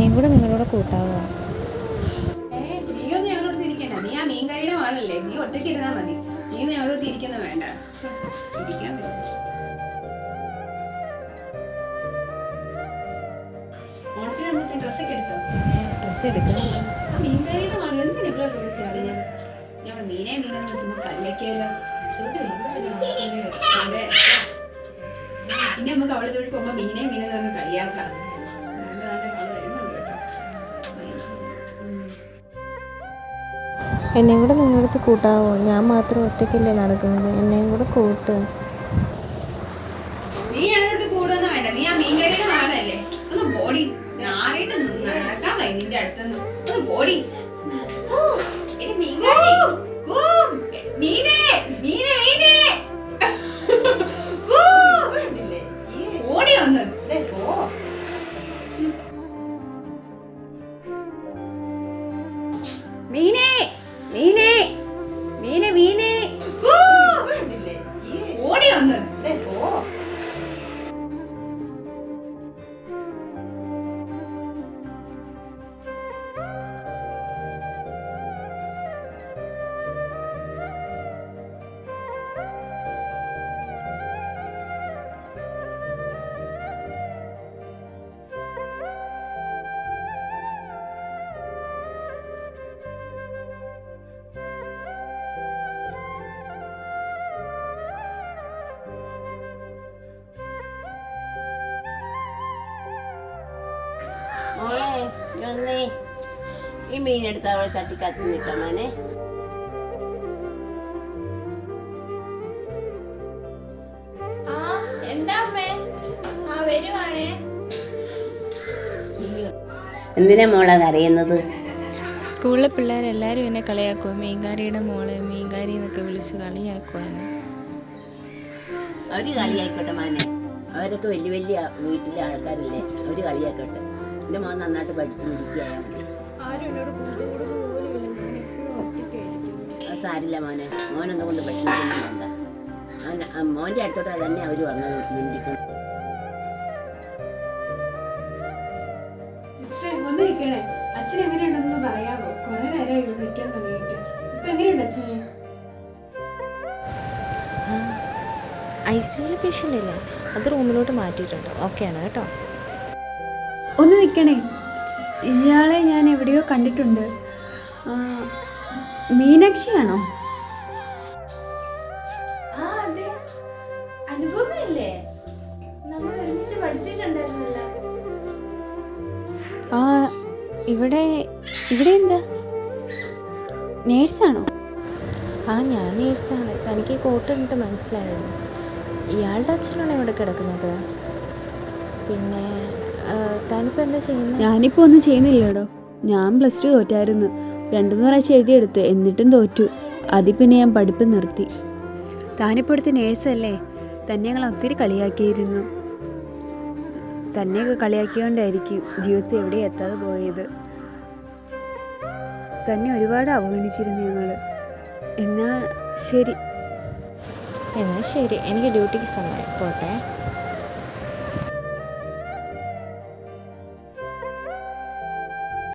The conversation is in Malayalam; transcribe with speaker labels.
Speaker 1: എന്നെയും കൂടെ നിങ്ങളോട് കൂട്ടാവോ?
Speaker 2: നീ ആ മീൻകറിയുടെ ആളല്ലേ. നീ ഒറ്റയ്ക്ക് മതി. നീ ഞങ്ങളോട് തിരിക്കുന്ന വേണ്ട. ഇരിക്കാൻ
Speaker 1: ഡ്രസ്സ് എടുക്കണം
Speaker 2: മീനെ മീനെന്ന് അതെ പിന്നെ നമുക്ക് അവളെ തൊഴിൽ പോകുമ്പോ മീനെ മീനെന്ന് പറഞ്ഞ് കളിയാക്കാം
Speaker 1: എന്നെയും കൂടെ നിങ്ങളുടെ അടുത്ത് കൂട്ടാവോ? ഞാൻ മാത്രം ഒറ്റയ്ക്കല്ലേ നടക്കുന്നത്. എന്നെയും കൂടെ കൂട്ട്.
Speaker 2: നീ വേണ്ട. നീ ആ മീൻകറിയുടെ ആളല്ലേ ഒന്ന് ബോഡി നാറിയിട്ട് നടക്കാൻ വൈ നിന്റെ അടുത്തൊന്നും ഒന്ന് ബോഡി മീൻകറി. കൂ.
Speaker 3: വന്നേ. ഈ മീനെടുത്ത് അവളെ ചട്ടിക്കകത്ത് നിൽക്കാം മോനെ.
Speaker 2: എന്താ അമ്മേ? ആ വരുവാണേ.
Speaker 3: എന്തിനാ മോളെ കരയുന്നത്?
Speaker 1: സ്കൂളിലെ പിള്ളേരെല്ലാവരും എന്നെ കളിയാക്കുക മീൻകാരിയുടെ മോളെ മീൻകാരി എന്നൊക്കെ വിളിച്ച് കളിയാക്കുക എന്നെ
Speaker 3: അവർ കളിയായിക്കോട്ടെ മാനെ. അവരൊക്കെ വലിയ വലിയ വീട്ടിലെ ആൾക്കാരില്ലേ. അവർ കളിയാക്കട്ടെ. എന്റെ മോൻ നന്നായിട്ട് പഠിച്ചു അത് സാരില്ല മോനെ. മോനൊന്നും കൊണ്ട് പഠിക്കുന്നുണ്ട് അവൻ ആ മോന്റെ അടുത്തോട്ട് തന്നെ അവർ വന്നത് മിണ്ടിക്കും
Speaker 2: അച്ഛൻ എങ്ങനെയുണ്ടെന്ന് പറയാമോ കുറെ നേരം ഇവിടെ നിൽക്കാൻ തുടങ്ങിയിട്ട്. ഇപ്പൊ എങ്ങനെയുണ്ട് അച്ഛന്?
Speaker 1: ഐ പേഷ്യന്റ് ഇല്ല? അത് റൂമിലോട്ട് മാറ്റിയിട്ടുണ്ട്. ആണ് കേട്ടോ.
Speaker 2: ഒന്ന് നിൽക്കണേ ഇയാളെ ഞാൻ എവിടെയോ കണ്ടിട്ടുണ്ട്. ആ, മീനാക്ഷിയാണോ?
Speaker 4: ആ
Speaker 1: ഇവിടെ ഇവിടെ എന്താ? നേഴ്സാണോ? ആ ഞാൻ നേഴ്സാണ്. തനിക്ക് കോട്ട് കണ്ടിട്ട് മനസ്സിലായിരുന്നു ഇയാളുടെ അച്ഛനാണ് ഇവിടെ കിടക്കുന്നത്. പിന്നെ താനിപ്പോൾ എന്താ ചെയ്യുന്നത്
Speaker 5: ഞാനിപ്പോൾ ഒന്നും ചെയ്യുന്നില്ലടോ. ഞാൻ പ്ലസ് ടു തോറ്റായിരുന്നു. രണ്ടു മൂന്ന് പ്രാവശ്യം എഴുതിയെടുത്ത് എന്നിട്ടും തോറ്റു. അതി പിന്നെ ഞാൻ പഠിപ്പ് നിർത്തി. താനിപ്പോൾ എടുത്ത നേഴ്സല്ലേ തന്നെ ഞങ്ങൾ ഒത്തിരി കളിയാക്കിയിരുന്നു. തന്നെയൊക്കെ കളിയാക്കിയോണ്ടായിരിക്കും ജീവിതത്തിൽ എവിടെ എത്താതെ പോയത്. തന്നെ ഒരുപാട് അവഗണിച്ചിരുന്നു ഞങ്ങൾ എന്നാ ശരി.
Speaker 1: എന്നാൽ ശരി. എനിക്ക് ഡ്യൂട്ടിക്ക് സമയം. പോട്ടെ.